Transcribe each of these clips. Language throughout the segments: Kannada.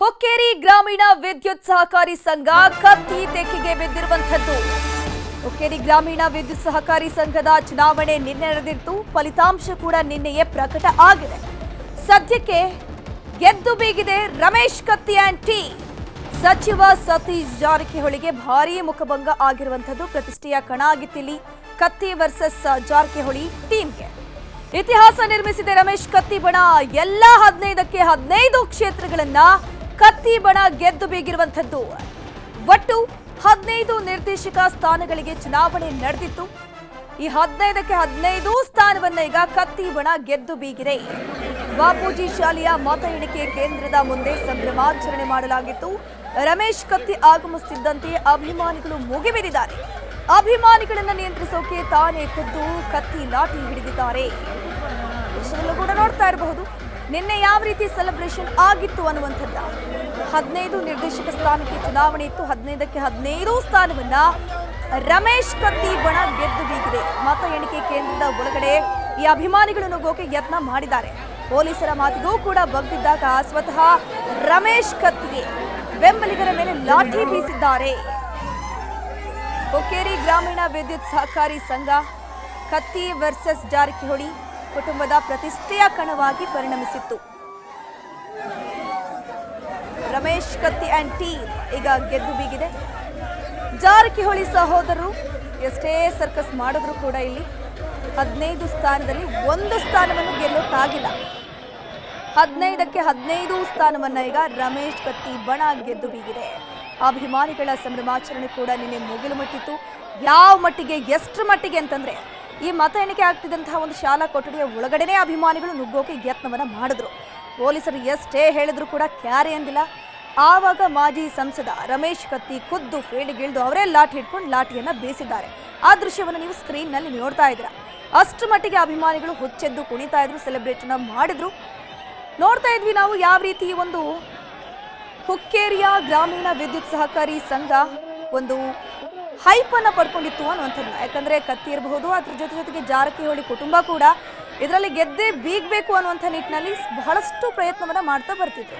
ಹುಕ್ಕೇರಿ ಗ್ರಾಮೀಣ ವಿದ್ಯುತ್ ಸಹಕಾರಿ ಸಂಘ ಕತ್ತಿ ತೆಕ್ಕಿಗೆ ಬಿದ್ದಿರುವಂಥದ್ದು. ಹುಕ್ಕೇರಿ ಗ್ರಾಮೀಣ ವಿದ್ಯುತ್ ಸಹಕಾರಿ ಸಂಘದ ಚುನಾವಣೆ ನಿನ್ನೆ ನಡೆದಿತ್ತು. ಫಲಿತಾಂಶ ಕೂಡ ನಿನ್ನೆಯೇ ಪ್ರಕಟ ಆಗಿದೆ. ಸದ್ಯಕ್ಕೆ ಗೆದ್ದು ಬೀಗಿದೆ ರಮೇಶ್ ಕತ್ತಿ ಆ್ಯಂಡ್ ಟೀ. ಸಚಿವ ಸತೀಶ್ ಜಾರಕಿಹೊಳಿಗೆ ಭಾರೀ ಮುಖಭಂಗ ಆಗಿರುವಂಥದ್ದು. ಪ್ರತಿಷ್ಠೆಯ ಕಣ ಆಗಿತ್ತಿಲ್ಲಿ ಕತ್ತಿ ವರ್ಸಸ್ ಜಾರಕಿಹೊಳಿ ಟೀಮ್ಗೆ. ಇತಿಹಾಸ ನಿರ್ಮಿಸಿದೆ ರಮೇಶ್ ಕತ್ತಿ ಬಣ. ಎಲ್ಲ ಹದಿನೈದಕ್ಕೆ ಹದಿನೈದು ಕ್ಷೇತ್ರಗಳನ್ನ ಕತ್ತಿ ಬಣ ಗೆದ್ದು ಬೀಗಿರುವಂಥದ್ದು. ಒಟ್ಟು ಹದಿನೈದು ನಿರ್ದೇಶಕ ಸ್ಥಾನಗಳಿಗೆ ಚುನಾವಣೆ ನಡೆದಿತ್ತು. ಈ ಹದಿನೈದಕ್ಕೆ ಹದಿನೈದು ಸ್ಥಾನವನ್ನ ಈಗ ಕತ್ತಿ ಬಣ ಗೆದ್ದು ಬೀಗಿದೆ. ಬಾಪೂಜಿ ಶಾಲೆಯ ಮತ ಎಣಿಕೆ ಕೇಂದ್ರದ ಮುಂದೆ ಸಂಭ್ರಮಾಚರಣೆ ಮಾಡಲಾಗಿತ್ತು. ರಮೇಶ್ ಕತ್ತಿ ಆಗಮಿಸುತ್ತಿದ್ದಂತೆ ಅಭಿಮಾನಿಗಳು ಮುಗಿಬಿದ್ದಿದ್ದಾರೆ ಅಭಿಮಾನಿಗಳನ್ನ ನಿಯಂತ್ರಿಸೋಕೆ ತಾನೇ ಖುದ್ದು ಕತ್ತಿ ಲಾಠಿ ಹಿಡಿದಿದ್ದಾರೆ. ಕೂಡ ನೋಡ್ತಾ ಇರಬಹುದು. ನಿನ್ನೆ ಯಾವ ರೀತಿ ಸೆಲೆಬ್ರೇಷನ್ ಆಗಿತ್ತು ಅನ್ನುವಂಥದ್ದು? ಹದಿನೈದು ನಿರ್ದೇಶಕ ಸ್ಥಾನಕ್ಕೆ ಚುನಾವಣೆ ಇತ್ತು. ಹದಿನೈದಕ್ಕೆ ಹದಿನೈದು ಸ್ಥಾನವನ್ನ ರಮೇಶ್ ಕತ್ತಿ ಬಣ ಗೆದ್ದು ಬೀಗಿದೆ. ಮತ ಎಣಿಕೆ ಕೇಂದ್ರದ ಒಳಗಡೆ ಈ ಅಭಿಮಾನಿಗಳು ನುಗ್ಗೋಕೆ ಯತ್ನ ಮಾಡಿದ್ದಾರೆ. ಪೊಲೀಸರ ಮಾತಿಗೂ ಕೂಡ ಬಗ್ಗಿದ್ದಾಗ ಸ್ವತಃ ರಮೇಶ್ ಕತ್ತಿಗೆ ಬೆಂಬಲಿಗರ ಮೇಲೆ ಲಾಠಿ ಬೀಸಿದ್ದಾರೆ. ಹುಕ್ಕೇರಿ ಗ್ರಾಮೀಣ ವಿದ್ಯುತ್ ಸಹಕಾರಿ ಸಂಘ ಕತ್ತಿ ವರ್ಸಸ್ ಜಾರಕಿಹೊಳಿ ಕುಟುಂಬದ ಪ್ರತಿಷ್ಠೆಯ ಕಣವಾಗಿ ಪರಿಣಮಿಸಿತ್ತು. ರಮೇಶ್ ಕತ್ತಿ ಆ್ಯಂಡ್ ಟೀ ಈಗ ಗೆದ್ದು ಬೀಗಿದೆ. ಜಾರಕಿಹೊಳಿ ಸಹೋದರರು ಎಷ್ಟೇ ಸರ್ಕಸ್ ಮಾಡಿದ್ರು ಕೂಡ ಇಲ್ಲಿ ಹದಿನೈದು ಸ್ಥಾನದಲ್ಲಿ ಒಂದು ಸ್ಥಾನವನ್ನು ಗೆಲ್ಲೋಕ್ಕಾಗಿಲ್ಲ ಹದಿನೈದಕ್ಕೆ ಹದಿನೈದು ಸ್ಥಾನವನ್ನು ಈಗ ರಮೇಶ್ ಕತ್ತಿ ಬಣ ಗೆದ್ದು ಬೀಗಿದೆ. ಅಭಿಮಾನಿಗಳ ಸಂಭ್ರಮಾಚರಣೆ ಕೂಡ ನಿನ್ನೆ ಮುಗಿಲು ಮುಟ್ಟಿತ್ತು. ಯಾವ ಮಟ್ಟಿಗೆ ಎಷ್ಟು ಮಟ್ಟಿಗೆ ಅಂತಂದ್ರೆ ಈ ಮತ ಎಣಿಕೆ ಆಗ್ತಿದ್ದಂತಹ ಒಂದು ಶಾಲಾ ಕೊಠಡಿಯ ಒಳಗಡೆನೇ ಅಭಿಮಾನಿಗಳು ನುಗ್ಗೋಕೆ ಯತ್ನವನ್ನ ಮಾಡಿದ್ರು. ಪೊಲೀಸರು ಎಷ್ಟೇ ಹೇಳಿದ್ರು ಕೂಡ ಕ್ಯಾರೆ ಅಂದಿಲ್ಲ. ಆವಾಗ ಮಾಜಿ ಸಂಸದ ರಮೇಶ್ ಕತ್ತಿ ಖುದ್ದು ಫೀಲ್ಡ್ಗಿಳಿದು ಅವರೇ ಲಾಠಿ ಹಿಡ್ಕೊಂಡು ಲಾಠಿಯನ್ನ ಬೀಸಿದ್ದಾರೆ. ಆ ದೃಶ್ಯವನ್ನು ನೀವು ಸ್ಕ್ರೀನ್ನಲ್ಲಿ ನೋಡ್ತಾ ಇದ್ದೀರಾ. ಅಷ್ಟು ಮಟ್ಟಿಗೆ ಅಭಿಮಾನಿಗಳು ಹುಚ್ಚೆದ್ದು ಕುಣಿತಾ ಇದ್ರು ಸೆಲೆಬ್ರೇಷನ್ ಮಾಡಿದ್ರು. ನೋಡ್ತಾ ಇದ್ವಿ ನಾವು ಯಾವ ರೀತಿ ಒಂದು ಹುಕ್ಕೇರಿಯ ಗ್ರಾಮೀಣ ವಿದ್ಯುತ್ ಸಹಕಾರಿ ಸಂಘ ಒಂದು ಹೈಪ್ ಅನ್ನ ಪಡ್ಕೊಂಡಿತ್ತು ಅನ್ನುವಂಥದ್ದು ಯಾಕಂದ್ರೆ ಕತ್ತಿ ಇರಬಹುದು, ಅದ್ರ ಜೊತೆ ಜೊತೆಗೆ ಜಾರಕಿಹೊಳಿ ಕುಟುಂಬ ಕೂಡ ಇದರಲ್ಲಿ ಗೆದ್ದೇ ಬೀಗ್ಬೇಕು ಅನ್ನುವಂಥ ನಿಟ್ಟಿನಲ್ಲಿ ಬಹಳಷ್ಟು ಪ್ರಯತ್ನವನ್ನ ಮಾಡ್ತಾ ಬರ್ತಿದ್ರು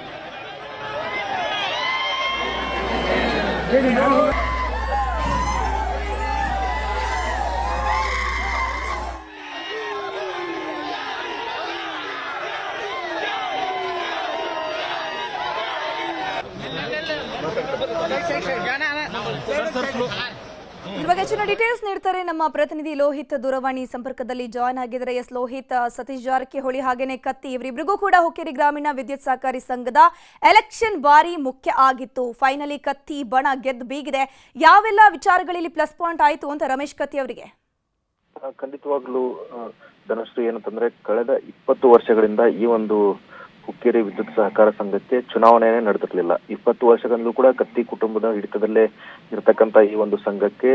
ನೀಡ್ತಾರೆ ನಮ್ಮ ಪ್ರತಿನಿಧಿ ಲೋಹಿತ್ ದೂರವಾಣಿ ಸಂಪರ್ಕದಲ್ಲಿ ಜಾಯ್ನ್ ಆಗಿದ್ದಾರೆ. ಎಸ್, ಲೋಹಿತ್, ಸತೀಶ್ ಜಾರಕಿಹೊಳಿ ಹಾಗೇನೆ ಕತ್ತಿ ಇವರಿಬ್ಬರಿಗೂ ಕೂಡ ಹುಕ್ಕೇರಿ ಗ್ರಾಮೀಣ ವಿದ್ಯುತ್ ಸಹಕಾರಿ ಸಂಘದ ಎಲೆಕ್ಷನ್ ಬಾರಿ ಮುಖ್ಯ ಆಗಿತ್ತು. ಫೈನಲಿ ಕತ್ತಿ ಬಣ ಗೆದ್ದು ಬೀಗಿದೆ. ಯಾವೆಲ್ಲ ವಿಚಾರಗಳಲ್ಲಿ ಪ್ಲಸ್ ಪಾಯಿಂಟ್ ಆಯಿತು ಅಂತ ರಮೇಶ್ ಕತ್ತಿ ಅವರಿಗೆ? ಖಂಡಿತವಾಗಲೂ ಧನಶ್ರೀ ಏನಂತಂದ್ರೆ ಕಳೆದ ಇಪ್ಪತ್ತು ವರ್ಷಗಳಿಂದ ಈ ಒಂದು ಹುಕ್ಕೇರಿ ವಿದ್ಯುತ್ ಸಹಕಾರ ಸಂಘಕ್ಕೆ ಚುನಾವಣೆನೇ ನಡೆದಿರಲಿಲ್ಲ. ಇಪ್ಪತ್ತು ವರ್ಷಗಳಲ್ಲೂ ಕೂಡ ಕತ್ತಿ ಕುಟುಂಬದ ಹಿಡಿತದಲ್ಲೇ ಇರತಕ್ಕಂತ ಈ ಒಂದು ಸಂಘಕ್ಕೆ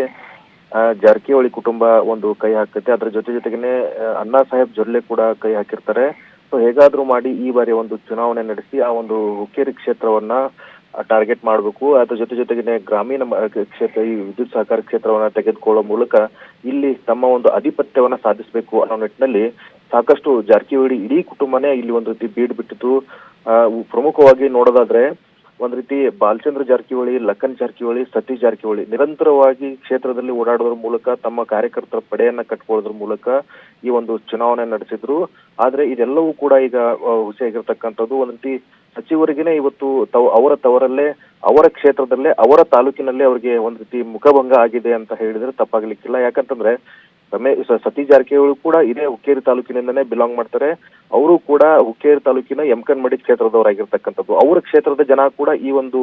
ಜಾರಕಿಹೊಳಿ ಕುಟುಂಬ ಒಂದು ಕೈ ಹಾಕುತ್ತೆ. ಅದ್ರ ಜೊತೆ ಜೊತೆಗೇನೆ ಅಣ್ಣಾ ಸಾಹೇಬ್ ಜೊಲ್ಲೆ ಕೂಡ ಕೈ ಹಾಕಿರ್ತಾರೆ. ಸೊ ಹೇಗಾದ್ರೂ ಮಾಡಿ ಈ ಬಾರಿ ಒಂದು ಚುನಾವಣೆ ನಡೆಸಿ ಆ ಒಂದು ಹುಕ್ಕೇರಿ ಕ್ಷೇತ್ರವನ್ನ ಟಾರ್ಗೆಟ್ ಮಾಡಬೇಕು. ಅದ್ರ ಜೊತೆ ಜೊತೆಗೆ ಗ್ರಾಮೀಣ ಕ್ಷೇತ್ರ, ಈ ವಿದ್ಯುತ್ ಸಹಕಾರ ಕ್ಷೇತ್ರವನ್ನ ತೆಗೆದುಕೊಳ್ಳೋ ಮೂಲಕ ಇಲ್ಲಿ ತಮ್ಮ ಒಂದು ಆಧಿಪತ್ಯವನ್ನ ಸಾಧಿಸಬೇಕು ಅನ್ನೋ ನಿಟ್ಟಿನಲ್ಲಿ ಸಾಕಷ್ಟು ಜಾರಕಿಹೊಳಿ ಇಡೀ ಕುಟುಂಬನೇ ಇಲ್ಲಿ ಒಂದು ರೀತಿ ಬೀಡ್ ಬಿಟ್ಟಿತ್ತು ಪ್ರಮುಖವಾಗಿ ನೋಡೋದಾದ್ರೆ ಒಂದ್ ರೀತಿ ಬಾಲಚಂದ್ರ ಜಾರಕಿಹೊಳಿ ಲಕ್ಕನ್ ಜಾರಕಿಹೊಳಿ, ಸತೀಶ್ ಜಾರಕಿಹೊಳಿ ನಿರಂತರವಾಗಿ ಕ್ಷೇತ್ರದಲ್ಲಿ ಓಡಾಡೋದ್ರ ಮೂಲಕ ತಮ್ಮ ಕಾರ್ಯಕರ್ತರ ಪಡೆಯನ್ನ ಕಟ್ಕೊಳ್ಳೋದ್ರ ಮೂಲಕ ಈ ಒಂದು ಚುನಾವಣೆ ನಡೆಸಿದ್ರು. ಆದ್ರೆ ಇದೆಲ್ಲವೂ ಕೂಡ ಈಗ ಹುಸಿಯಾಗಿರ್ತಕ್ಕಂಥದ್ದು. ಒಂದ್ ರೀತಿ ಸಚಿವರಿಗೇನೆ ಇವತ್ತು ತಾವು ಅವರ ತವರಲ್ಲೇ, ಅವರ ಕ್ಷೇತ್ರದಲ್ಲೇ, ಅವರ ತಾಲೂಕಿನಲ್ಲೇ ಅವರಿಗೆ ಒಂದ್ ರೀತಿ ಮುಖಭಂಗ ಆಗಿದೆ ಅಂತ ಹೇಳಿದ್ರೆ ತಪ್ಪಾಗ್ಲಿಕ್ಕಿಲ್ಲ. ಯಾಕಂತಂದ್ರೆ ರಮೇಶ್ ಸ- ಸತೀಶ್ ಜಾರಕಿಹೊಳಿ ಕೂಡ ಇದೇ ಹುಕ್ಕೇರಿ ತಾಲೂಕಿನಿಂದನೇ ಬಿಲಾಂಗ್ ಮಾಡ್ತಾರೆ. ಅವರು ಕೂಡ ಹುಕ್ಕೇರಿ ತಾಲೂಕಿನ ಯಮಕನ್ಮಡಿ ಕ್ಷೇತ್ರದವರಾಗಿರ್ತಕ್ಕಂಥದ್ದು. ಅವರ ಕ್ಷೇತ್ರದ ಜನ ಕೂಡ ಈ ಒಂದು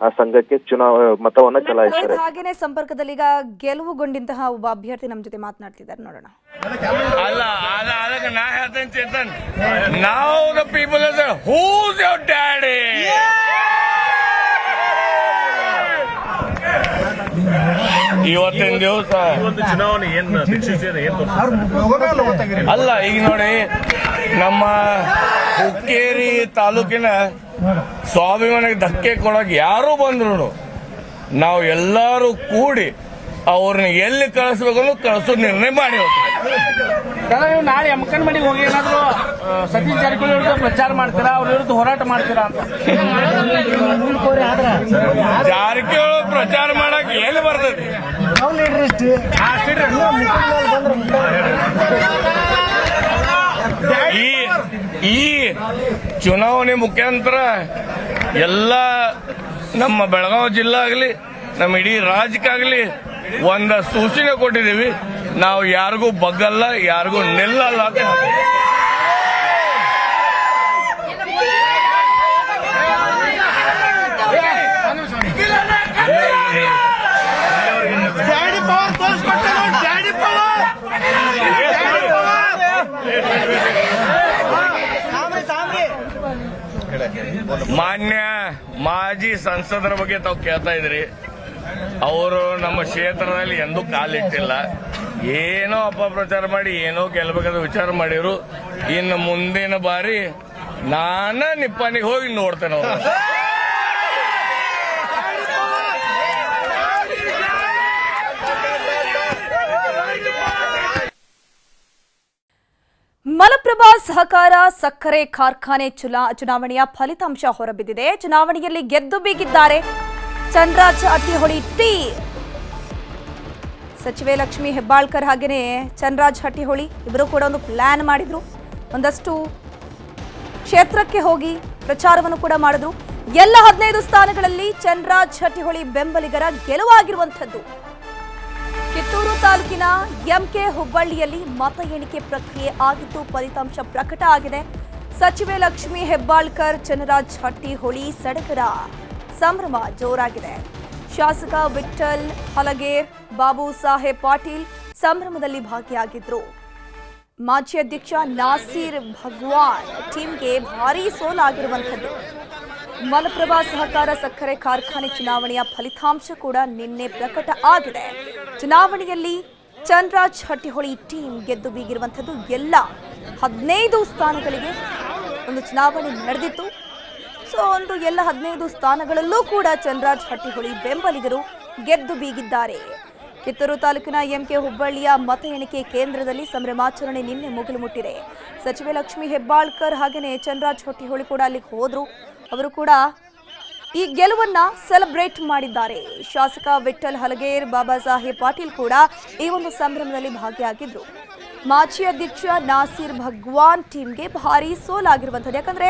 ಆ ಸಂಘಕ್ಕೆ ಚುನಾವ ಮತವನ್ನ ಚಲಾಯಿಸ್ತಾರೆ. ಹಾಗೇನೆ ಸಂಪರ್ಕದಲ್ಲಿ ಈಗ ಗೆಲುವುಗೊಂಡಂತಹ ಒಬ್ಬ ಅಭ್ಯರ್ಥಿ ನಮ್ಮ ಜೊತೆ ಮಾತನಾಡ್ತಿದ್ದಾರೆ ನೋಡೋಣ. ಅಲ್ಲ ಅಲ್ಲ ಅದಕ್ಕೆ ನಾ ಹೇಳ್ತೇನೆ ಚೇತನ್. ನಾವು the people who's your daddy ಇವತ್ತಿನ ದಿವಸ. ಒಂದು ಚುನಾವಣೆ ಏನ್ ದಿಕ್ಸೂಚನೆ ಏನ್ ಅಲ್ಲ ಈಗ ನೋಡಿ ನಮ್ಮ ಹುಕ್ಕೇರಿ ತಾಲೂಕಿನ ಸ್ವಾಭಿಮಾನಕ್ಕೆ ಧಕ್ಕೆ ಕೊಡಕ್ ಯಾರು ಬಂದ್ರು ನಾವು ಎಲ್ಲರೂ ಕೂಡಿ ಅವ್ರನ್ನ ಎಲ್ಲಿ ಕಳಿಸ್ಬೇಕು ಅನ್ನೋ ಕಳಿಸೋ ನಿರ್ಣಯ ಮಾಡಿ ನಾಳೆ ಅಮ್ಮಕನ್ ಮನೆಗೆ ಹೋಗಿ ಏನಾದ್ರು ಸತೀಶ್ ಜಾರಕಿಹೊಳಿ ವಿರುದ್ಧ ಪ್ರಚಾರ ಮಾಡ್ತೀರಾ ಅವ್ರ ವಿರುದ್ಧ ಹೋರಾಟ ಮಾಡ್ತೀರಾ ಅಂತ. ಜಾರಕಿಹೊಳಿ ಪ್ರಚಾರ ಮಾಡಕ್ ಎಲ್ಲಿ ಈ ಈ ಚುನಾವಣೆ ಮುಖಾಂತರ ಎಲ್ಲ ನಮ್ಮ ಬೆಳಗಾವಿ ಜಿಲ್ಲೆ ಆಗಲಿ, ನಮ್ಮ ಇಡೀ ರಾಜ್ಯಕ್ಕಾಗಲಿ ಒಂದ ಸೂಚನೆ ಕೊಟ್ಟಿದ್ದೀವಿ. ನಾವು ಯಾರಿಗೂ ಬಗ್ಗಲ್ಲ, ಯಾರಿಗೂ ನಿಲ್ಲಲ್ಲ ಅಂತ ಮಾನ್ಯ ಮಾಜಿ ಸಂಸದರ ಬಗ್ಗೆ ತಾವು ಕೇಳ್ತಾ ಇದ್ರಿ. ಅವರು ನಮ್ಮ ಕ್ಷೇತ್ರದಲ್ಲಿ ಎಂದೂ ಕಾಲಿಟ್ಟಿಲ್ಲ ಏನೋ ಅಪಪ್ರಚಾರ ಮಾಡಿ, ಏನೋ ಗೆಲ್ಬೇಕಾದ ವಿಚಾರ ಮಾಡಿರು ಇನ್ನು ಮುಂದಿನ ಬಾರಿ ನಾನ ನಿಪ್ಪನಿಗೆ ಹೋಗಿ ನೋಡ್ತೇನೆ ಮಲಪ್ರಭಾ ಸಹಕಾರ ಸಕ್ಕರೆ ಕಾರ್ಖಾನೆ ಚುನಾ- ಚುನಾವಣೆಯ ಫಲಿತಾಂಶ ಹೊರಬಿದ್ದಿದೆ. ಚುನಾವಣೆಯಲ್ಲಿ ಗೆದ್ದು ಬೀಗಿದ್ದಾರೆ ಚಂದ್ರಾಜ್ ಅಟ್ಟಿಹೊಳಿ ಟಿ ಸಚಿವೆ ಲಕ್ಷ್ಮಿ ಹೆಬ್ಬಾಳ್ಕರ್ ಹಾಗೆಯೇ ಚಂದ್ರಾಜ್ ಹಟ್ಟಿಹೊಳಿ ಇಬ್ಬರು ಕೂಡ ಒಂದು ಪ್ಲಾನ್ ಮಾಡಿದ್ರು. ಒಂದಷ್ಟು ಕ್ಷೇತ್ರಕ್ಕೆ ಹೋಗಿ ಪ್ರಚಾರವನ್ನು ಕೂಡ ಮಾಡಿದ್ರು. ಎಲ್ಲ ಹದಿನೈದು ಸ್ಥಾನಗಳಲ್ಲಿ ಚಂದ್ರಾಜ್ ಹಟ್ಟಿಹೊಳಿ ಬೆಂಬಲಿಗರ ಗೆಲುವಾಗಿರುವಂಥದ್ದು. ಕಿತ್ತೂರು ತಾಲೂಕಿನ ಎಂಕೆ ಹುಬ್ಬಳ್ಳಿಯಲ್ಲಿ ಮತ ಎಣಿಕೆ ಪ್ರಕ್ರಿಯೆ ಆಗಿದ್ದು ಫಲಿತಾಂಶ ಪ್ರಕಟ ಆಗಿದೆ. ಸಚಿವೆ ಲಕ್ಷ್ಮಿ ಹೆಬ್ಬಾಳ್ಕರ್, ಚನ್ನರಾಜ್ ಹಟ್ಟಿಹೊಳಿ ಸಡಗರ ಸಂಭ್ರಮ ಜೋರಾಗಿದೆ. ಶಾಸಕ ವಿಠಲ್ ಹಲಗೇರ್, ಬಾಬು ಸಾಹೇಬ್ ಪಾಟೀಲ್ ಸಂಭ್ರಮದಲ್ಲಿ ಭಾಗಿಯಾಗಿದ್ರು. ಮಾಜಿ ಅಧ್ಯಕ್ಷ ನಾಸೀರ್ ಭಗವಾನ್ ಟೀಮ್ಗೆ ಭಾರೀ ಸೋಲಾಗಿರುವಂಥದ್ದು. ಮಲಪ್ರಭಾ ಸಹಕಾರ ಸಕ್ಕರೆ ಕಾರ್ಖಾನೆ ಚುನಾವಣೆಯ ಫಲಿತಾಂಶ ಕೂಡ ನಿನ್ನೆ ಪ್ರಕಟ ಆಗಿದೆ. ಚುನಾವಣೆಯಲ್ಲಿ ಚನ್ರಾಜ್ ಹಟ್ಟಿಹೊಳಿ ಟೀಮ್ ಗೆದ್ದು ಬೀಗಿರುವಂಥದ್ದು ಎಲ್ಲ ಹದಿನೈದು ಸ್ಥಾನಗಳಿಗೆ ಒಂದು ಚುನಾವಣೆ ನಡೆದಿತ್ತು. ಸೊ ಒಂದು ಎಲ್ಲ ಹದಿನೈದು ಸ್ಥಾನಗಳಲ್ಲೂ ಕೂಡ ಚನ್ರಾಜ್ ಹಟ್ಟಿಹೊಳಿ ಬೆಂಬಲಿಗರು ಗೆದ್ದು ಬೀಗಿದ್ದಾರೆ. ಕಿತ್ತೂರು ತಾಲೂಕಿನ ಎಂಕೆ ಹುಬ್ಬಳ್ಳಿಯ ಮತ ಎಣಿಕೆ ಕೇಂದ್ರದಲ್ಲಿ ಸಂಭ್ರಮಾಚರಣೆ ನಿನ್ನೆ ಮುಗಿಲು ಮುಟ್ಟಿದೆ. ಸಚಿವೆ ಲಕ್ಷ್ಮಿ ಹೆಬ್ಬಾಳ್ಕರ್ ಹಾಗೆಯೇ ಚನ್ರಾಜ್ ಹೊಟ್ಟಿಹೊಳಿ ಕೂಡ ಅಲ್ಲಿಗೆ ಹೋದ್ರು. ಅವರು ಕೂಡ ಈ ಗೆಲುವನ್ನ ಸೆಲೆಬ್ರೇಟ್ ಮಾಡಿದ್ದಾರೆ. ಶಾಸಕ ವಿಠಲ್ ಹಲಗೇರ್ ಬಾಬಾ ಸಾಹೇಬ್ ಪಾಟೀಲ್ ಕೂಡ ಈ ಒಂದು ಸಂಭ್ರಮದಲ್ಲಿ ಭಾಗಿಯಾಗಿದ್ರು. ಮಾಜಿ ಅಧ್ಯಕ್ಷ ನಾಸೀರ್ ಭಗವಾನ್ ಟೀಮ್ಗೆ ಭಾರಿ ಸೋಲಾಗಿರುವಂಥದ್ದು. ಯಾಕಂದ್ರೆ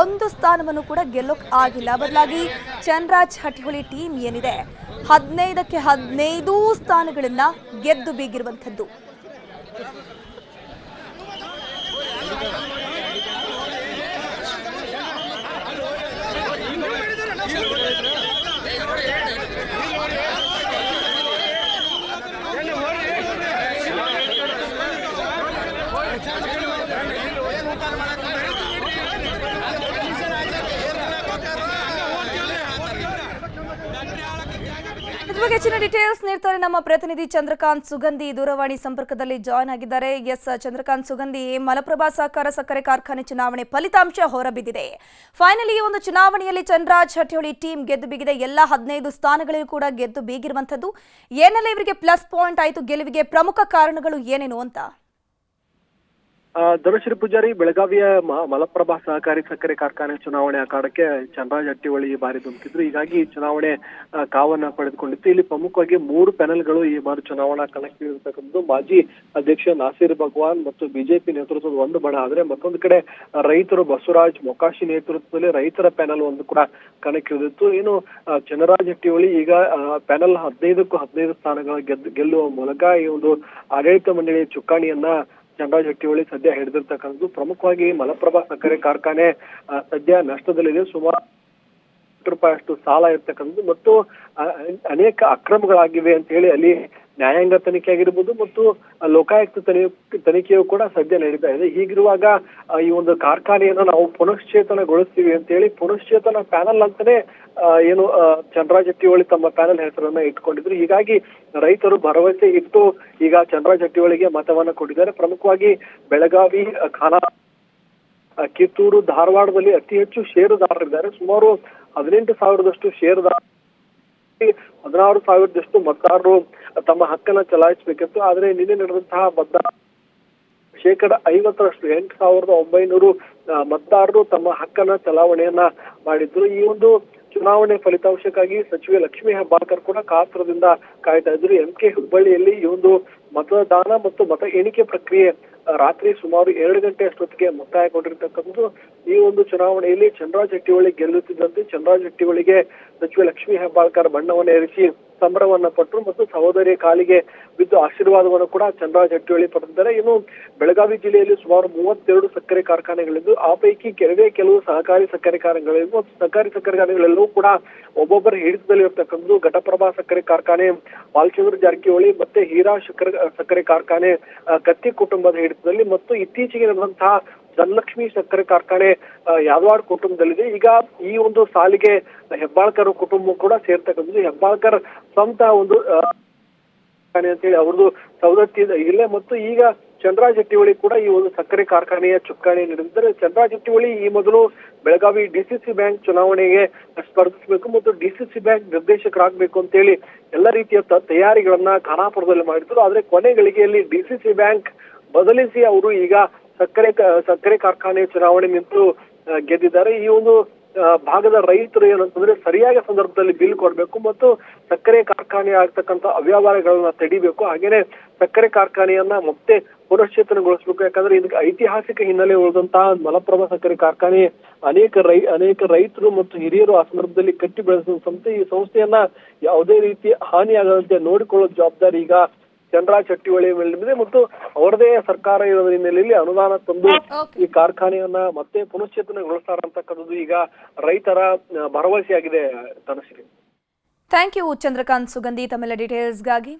ಒಂದು ಸ್ಥಾನವನ್ನು ಕೂಡ ಗೆಲ್ಲೋಕ್ ಆಗಿಲ್ಲ. ಬದಲಾಗಿ ಚಂದ್ರಾಜ್ ಹಟ್ಟಿಹೊಳಿ ಟೀಮ್ ಏನಿದೆ, ಹದಿನೈದಕ್ಕೆ ಹದಿನೈದು ಸ್ಥಾನಗಳನ್ನ ಗೆದ್ದು ಬೀಗಿರುವಂಥದ್ದು. ಬಗ್ಗೆ ಹೆಚ್ಚಿನ ಡೀಟೇಲ್ಸ್ ನೀಡ್ತಾರೆ ನಮ್ಮ ಪ್ರತಿನಿಧಿ ಚಂದ್ರಕಾಂತ್ ಸುಗಂಧಿ ದೂರವಾಣಿ ಸಂಪರ್ಕದಲ್ಲಿ ಜಾಯ್ನ್ ಆಗಿದ್ದಾರೆ. ಎಸ್, ಚಂದ್ರಕಾಂತ್ ಸುಗಂಧಿ, ಮಲಪ್ರಭಾ ಸಹಕಾರ ಸಕ್ಕರೆ ಕಾರ್ಖಾನೆ ಚುನಾವಣೆ ಫಲಿತಾಂಶ ಹೊರಬಿದ್ದಿದೆ. ಫೈನಲಿ ಈ ಒಂದು ಚುನಾವಣೆಯಲ್ಲಿ ಚಂದ್ರಾಜ್ ಹಟ್ಟಿಹೊಳಿ ಟೀಮ್ ಗೆದ್ದು ಬಿಗಿದೆ. ಎಲ್ಲ ಹದಿನೈದು ಸ್ಥಾನಗಳಿಗೂ ಕೂಡ ಗೆದ್ದು ಬೀಗಿರುವಂತದ್ದು ಏನೆಲ್ಲ ಇವರಿಗೆ ಪ್ಲಸ್ ಪಾಯಿಂಟ್ ಆಯಿತು? ಗೆಲುವಿಗೆ ಪ್ರಮುಖ ಕಾರಣಗಳು ಏನೇನು ಅಂತ? ಧನುಶ್ರೀ ಪೂಜಾರಿ, ಬೆಳಗಾವಿಯ ಮಲಪ್ರಭಾ ಸಹಕಾರಿ ಸಕ್ಕರೆ ಕಾರ್ಖಾನೆ ಚುನಾವಣೆ ಅಖಾಡಕ್ಕೆ ಚಂದ್ರರಾಜ್ ಹಟ್ಟಿಹೊಳಿ ಈ ಬಾರಿ ಧುಮುಕಿದ್ರು. ಹೀಗಾಗಿ ಚುನಾವಣೆ ಕಾವನ್ನ ಪಡೆದುಕೊಂಡಿತ್ತು. ಇಲ್ಲಿ ಪ್ರಮುಖವಾಗಿ ಮೂರು ಪ್ಯಾನೆಲ್ಗಳು ಈ ಬಾರಿ ಚುನಾವಣಾ ಕಣಕ್ಕಿಳಿರ್ತಕ್ಕಂಥದ್ದು ಮಾಜಿ ಅಧ್ಯಕ್ಷ ನಾಸೀರ್ ಭಗವಾನ್ ಮತ್ತು ಬಿಜೆಪಿ ನೇತೃತ್ವದ ಒಂದು ಬಣ ಆದ್ರೆ ಮತ್ತೊಂದು ಕಡೆ ರೈತರು ಬಸವರಾಜ್ ಮೊಕಾಶಿ ನೇತೃತ್ವದಲ್ಲಿ ರೈತರ ಪ್ಯಾನೆಲ್ ಒಂದು ಕೂಡ ಕಣಕ್ಕಿಳಿದಿತ್ತು ಏನು ಚಂದ್ರರಾಜ್ ಹಟ್ಟಿಹೊಳಿ ಈಗ ಪ್ಯಾನೆಲ್ ಹದಿನೈದಕ್ಕೂ ಹದಿನೈದು ಸ್ಥಾನಗಳ ಗೆದ್ದು ಗೆಲ್ಲುವ ಮೂಲಕ ಈ ಒಂದು ಆಡಳಿತ ಮಂಡಳಿಯ ಚುಕ್ಕಾಣಿಯನ್ನ ಚಂದ್ರರಾಜ್ ಹಟ್ಟಿಹೊಳಿ ಸದ್ಯ ಹಿಡಿದಿರ್ತಕ್ಕಂಥದ್ದು ಪ್ರಮುಖವಾಗಿ ಮಲಪ್ರಭಾ ಸಕ್ಕರೆ ಕಾರ್ಖಾನೆ ಸದ್ಯ ನಷ್ಟದಲ್ಲಿದೆ. ಸುಮಾರು ರೂಪಾಯಿ ಅಷ್ಟು ಸಾಲ ಇರ್ತಕ್ಕಂಥದ್ದು ಮತ್ತು ಅನೇಕ ಅಕ್ರಮಗಳಾಗಿವೆ ಅಂತ ಹೇಳಿ ಅಲ್ಲಿ ನ್ಯಾಯಾಂಗ ತನಿಖೆ ಆಗಿರ್ಬೋದು ಮತ್ತು ಲೋಕಾಯುಕ್ತ ತನಿ- ತನಿಖೆಯು ಕೂಡ ಸದ್ಯ ನಡೀತಾ ಇದೆ. ಹೀಗಿರುವಾಗ ಈ ಒಂದು ಕಾರ್ಖಾನೆಯನ್ನು ನಾವು ಪುನಶ್ಚೇತನಗೊಳಿಸ್ತೀವಿ ಅಂತ ಹೇಳಿ ಪುನಶ್ಚೇತನ ಪ್ಯಾನಲ್ ಅಂತಾನೆ ಏನು ಚಂದ್ರಾ ಜಟ್ಟಿಹೊಳಿ ತಮ್ಮ ಪ್ಯಾನಲ್ ಹೆಸರನ್ನ ಇಟ್ಕೊಂಡಿದ್ರು. ಹೀಗಾಗಿ ರೈತರು ಭರವಸೆ ಇಟ್ಟು ಈಗ ಚಂದ್ರಾ ಜಟ್ಟಿಹೊಳಿಗೆ ಮತವನ್ನ ಕೊಟ್ಟಿದ್ದಾರೆ. ಪ್ರಮುಖವಾಗಿ ಬೆಳಗಾವಿ, ಖಾನಾ, ಕಿತ್ತೂರು, ಧಾರವಾಡದಲ್ಲಿ ಅತಿ ಹೆಚ್ಚು ಷೇರುದಾರರಿದ್ದಾರೆ. ಸುಮಾರು ಹದಿನೆಂಟು ಸಾವಿರದಷ್ಟು ಷೇರುದಾರ ಹದಿನಾರು ಸಾವಿರದಷ್ಟು ಮತದಾರರು ತಮ್ಮ ಹಕ್ಕನ್ನ ಚಲಾಯಿಸಬೇಕಿತ್ತು. ಆದ್ರೆ ನಿನ್ನೆ ನಡೆದಂತಹ ಮತದಾರ ಶೇಕಡ ಐವತ್ತರಷ್ಟು, ಎಂಟು ಸಾವಿರದ ಒಂಬೈನೂರು ಮತದಾರರು ತಮ್ಮ ಹಕ್ಕನ್ನ ಚಲಾವಣೆಯನ್ನ ಮಾಡಿದ್ರು. ಈ ಒಂದು ಚುನಾವಣೆ ಫಲಿತಾಂಶಕ್ಕಾಗಿ ಸಚಿವೆ ಲಕ್ಷ್ಮೀ ಹೆಬ್ಬಾಳ್ಕರ್ ಕೂಡ ಕಾತರದಿಂದ ಕಾಯ್ತಾ ಇದ್ರು. ಎಂ ಕೆ ಹುಬ್ಬಳ್ಳಿಯಲ್ಲಿ ಈ ಒಂದು ಮತದಾನ ಮತ್ತು ಮತ ಎಣಿಕೆ ಪ್ರಕ್ರಿಯೆ ರಾತ್ರಿ ಸುಮಾರು ಎರಡು ಗಂಟೆ ಅಷ್ಟೊತ್ತಿಗೆ ಮುಕ್ತಾಯಗೊಂಡಿರ್ತಕ್ಕಂಥದ್ದು. ಈ ಒಂದು ಚುನಾವಣೆಯಲ್ಲಿ ಚಂದ್ರರಾಜ್ ಹಟ್ಟಿಹೊಳಿ ಗೆಲ್ಲುತ್ತಿದ್ದಂತೆ ಚಂದ್ರರಾಜ್ ಹಟ್ಟಿಹೊಳಿಗೆ ಸಚಿವ ಲಕ್ಷ್ಮೀ ಹೆಬ್ಬಾಳ್ಕರ್ ಬಣ್ಣವನ್ನು ಎರಿಸಿ ಸಂಭ್ರಮವನ್ನ ಪಟ್ಟರು ಮತ್ತು ಸಹೋದರಿಯ ಕಾಲಿಗೆ ಬಿದ್ದು ಆಶೀರ್ವಾದವನ್ನು ಕೂಡ ಚಂದ್ರರಾಜ್ ಹಟ್ಟಿಹೊಳಿ ಪಡೆದಿದ್ದಾರೆ. ಇನ್ನು ಬೆಳಗಾವಿ ಜಿಲ್ಲೆಯಲ್ಲಿ ಸುಮಾರು ಮೂವತ್ತೆರಡು ಸಕ್ಕರೆ ಕಾರ್ಖಾನೆಗಳಿದ್ದು, ಆ ಪೈಕಿ ಕೆಲವೇ ಕೆಲವು ಸಹಕಾರಿ ಸಕ್ಕರೆ ಕಾರ್ಖಾನೆಗಳಿದ್ದು ಮತ್ತು ಸಹಕಾರಿ ಸಕ್ಕರೆ ಕಾರ್ಖಾನೆಗಳೆಲ್ಲವೂ ಕೂಡ ಒಬ್ಬೊಬ್ಬರ ಹಿಡಿತದಲ್ಲಿ ಇರ್ತಕ್ಕಂಥದ್ದು ಘಟಪ್ರಭಾ ಸಕ್ಕರೆ ಕಾರ್ಖಾನೆ, ಬಾಲಚಂದ್ರ ಜಾರಕಿಹೊಳಿ ಮತ್ತೆ ಹೀರಾ ಸಕ್ಕರೆ ಸಕ್ಕರೆ ಕಾರ್ಖಾನೆ ಕತ್ತಿ ಕುಟುಂಬದ ಹಿಡಿತದಲ್ಲಿ ಮತ್ತು ಇತ್ತೀಚೆಗೆ ನಡೆದಂತಹ ಧನಲಕ್ಷ್ಮಿ ಸಕ್ಕರೆ ಕಾರ್ಖಾನೆ ಯಾದವಾಡ್ ಕುಟುಂಬದಲ್ಲಿದೆ. ಈಗ ಈ ಒಂದು ಸಾಲಿಗೆ ಹೆಬ್ಬಾಳ್ಕರ್ ಕುಟುಂಬ ಕೂಡ ಸೇರ್ತಕ್ಕಂಥದ್ದು. ಹೆಬ್ಬಾಳ್ಕರ್ ಸ್ವಂತ ಒಂದು ಅಂತ ಹೇಳಿ ಅವ್ರದ್ದು ಸವದತ್ತಿ ಇಲ್ಲೇ ಮತ್ತು ಈಗ ಚಂದ್ರ ಜಟ್ಟಿಹೊಳಿ ಕೂಡ ಈ ಒಂದು ಸಕ್ಕರೆ ಕಾರ್ಖಾನೆಯ ಚುಕ್ಕಾಣಿ ನೀಡಿದ್ದಾರೆ ಚಂದ್ರ ಜಟ್ಟಿಹೊಳಿ ಈ ಮೊದಲು ಬೆಳಗಾವಿ ಡಿಸಿಸಿ ಬ್ಯಾಂಕ್ ಚುನಾವಣೆಗೆ ಸ್ಪರ್ಧಿಸಬೇಕು ಮತ್ತು ಡಿಸಿಸಿ ಬ್ಯಾಂಕ್ ನಿರ್ದೇಶಕರಾಗಬೇಕು ಅಂತೇಳಿ ಎಲ್ಲ ರೀತಿಯ ತಯಾರಿಗಳನ್ನ ಖಾನಾಪುರದಲ್ಲಿ ಮಾಡಿದ್ರು. ಆದ್ರೆ ಕೊನೆ ಗಳಿಗೆಯಲ್ಲಿ ಡಿಸಿಸಿ ಬ್ಯಾಂಕ್ ಬದಲಿಸಿ ಅವರು ಈಗ ಸಕ್ಕರೆ ಸಕ್ಕರೆ ಕಾರ್ಖಾನೆ ಚುನಾವಣೆ ನಿಂತು ಗೆದ್ದಿದ್ದಾರೆ. ಈ ಒಂದು ಭಾಗದ ರೈತರು ಏನಂತಂದ್ರೆ ಸರಿಯಾದ ಸಂದರ್ಭದಲ್ಲಿ ಬಿಲ್ ಕೊಡಬೇಕು ಮತ್ತು ಸಕ್ಕರೆ ಕಾರ್ಖಾನೆ ಆಗ್ತಕ್ಕಂಥ ಅವ್ಯವಹಾರಗಳನ್ನ ತಡಿಬೇಕು. ಹಾಗೇನೆ ಸಕ್ಕರೆ ಕಾರ್ಖಾನೆಯನ್ನ ಮತ್ತೆ ಪುನಶ್ಚೇತನಗೊಳಿಸಬೇಕು. ಯಾಕಂದ್ರೆ ಇದಕ್ಕೆ ಐತಿಹಾಸಿಕ ಹಿನ್ನೆಲೆ ಉಳಿದಂತಹ ಮಲಪ್ರಭಾ ಸಕ್ಕರೆ ಕಾರ್ಖಾನೆ ಅನೇಕ ರೈ, ಅನೇಕ ರೈತರು ಮತ್ತು ಹಿರಿಯರು ಆ ಸಂದರ್ಭದಲ್ಲಿ ಕಟ್ಟಿ ಬೆಳೆಸಿದ ಸಂಸ್ಥೆ ಈ ಸಂಸ್ಥೆಯನ್ನ ಯಾವುದೇ ರೀತಿ ಹಾನಿಯಾಗದಂತೆ ನೋಡಿಕೊಳ್ಳೋ ಜವಾಬ್ದಾರಿ ಈಗ ಚಂದ್ರರಾಜ್ ಚಟ್ಟಿವಳಿ ಮೇಲೆ ಮತ್ತು ಅವರದೇ ಸರ್ಕಾರ ಇರೋದ್ರ ಹಿನ್ನೆಲೆಯಲ್ಲಿ ಅನುದಾನ ತಂದು ಈ ಕಾರ್ಖಾನೆಯನ್ನ ಮತ್ತೆ ಪುನಶ್ಚೇತನಗೊಳಿಸ್ತಾರ ಅಂತಕ್ಕಂಥದ್ದು ಈಗ ರೈತರ ಭರವಸೆಯಾಗಿದೆ ತನಶ್ರೀ. ಥ್ಯಾಂಕ್ ಯು ಚಂದ್ರಕಾಂತ್ ಸುಗಂಧಿ ತಮ್ಮೆಲ್ಲ ಡೀಟೇಲ್ಸ್ಗಾಗಿ